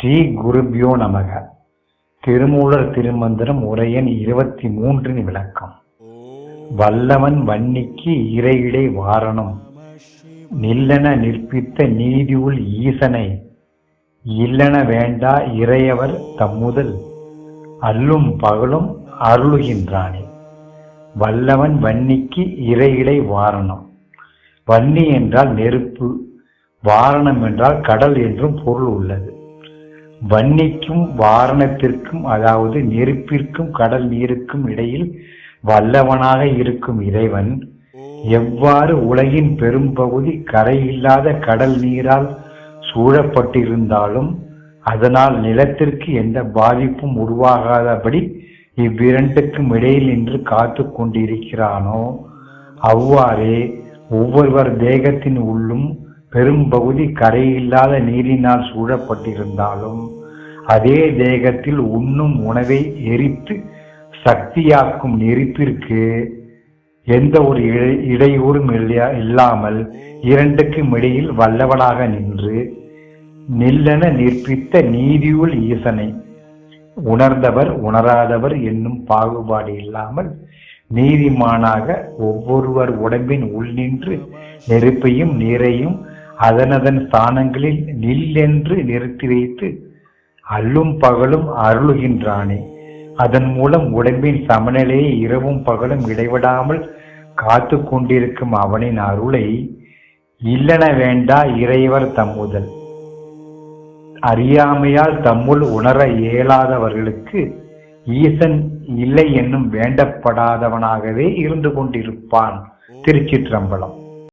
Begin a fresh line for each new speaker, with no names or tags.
ஸ்ரீ குருபியோ நமக. திருமூலர் திருமந்திரம் உரையன் இருபத்தி மூன்றின் விளக்கம். வல்லவன் வன்னிக்கு இறையிடை வாரணம். நில்லன நிற்பித்த நீதியுள் ஈசனை. இல்லன வேண்டா இறையவர் தம்முதல். அல்லும் பகலும் அருளுகின்றானே. வல்லவன் வன்னிக்கு இறையிடை வாரணம். வன்னி என்றால் நெருப்பு. வாரணம் என்றால் கடல் என்றும் பொருள் உள்ளது. வன்னிக்கும் வாரணத்திற்கும் அதாவது நெருப்பிற்கும் கடல் நீருக்கும் இடையில் வல்லவனாக இருக்கும் இறைவன் எவ்வாறு உலகின் பெரும்பகுதி கரையில்லாத கடல் நீரால் சூழப்பட்டிருந்தாலும் அதனால் நிலத்திற்கு எந்த பாதிப்பும் உருவாகாதபடி இவ்விரண்டுக்கும் இடையில் நின்று காத்து கொண்டிருக்கிறானோ? அவ்வாறே ஒவ்வொருவர் தேகத்தின் உள்ளும் பெரும்பகுதி கரையில்லாத நீரினால் சூழப்பட்டிருந்தாலும் அதே தேகத்தில் உண்ணும் உணவை எரித்து சக்தியாக்கும் நெருப்பிற்கு எந்த ஒரு இடை- இடையூறும் இல்லையா இல்லாமல் இரண்டுக்கும் இடையில் வல்லவனாக நின்று நில்லென நிற்பித்த நீதியுள் ஈசனை. உணர்ந்தவர் உணராதவர் என்னும் பாகுபாடு இல்லாமல் நீதிமானாக ஒவ்வொருவர் உடம்பின் உள் நின்று நெருப்பையும் நீரையும் அதனதன் ஸ்தானங்களில் நில்லென்று நிறுத்தி வைத்து அல்லும் பகலும் அருளுகின்றானே. அதன் மூலம் உடம்பின் சமநிலையை இரவும் பகலும் இடைவிடாமல் காத்து கொண்டிருக்கும் அவனின் அருளை இல்லன வேண்டா இறைவர் தம்முதல் அறியாமையால் தம்முள் உணர இயலாதவர்களுக்கு ஈசன் இல்லை என்னும் வேண்டப்படாதவனாகவே இருந்து கொண்டிருப்பான் திருச்சிற்றம்பலம்.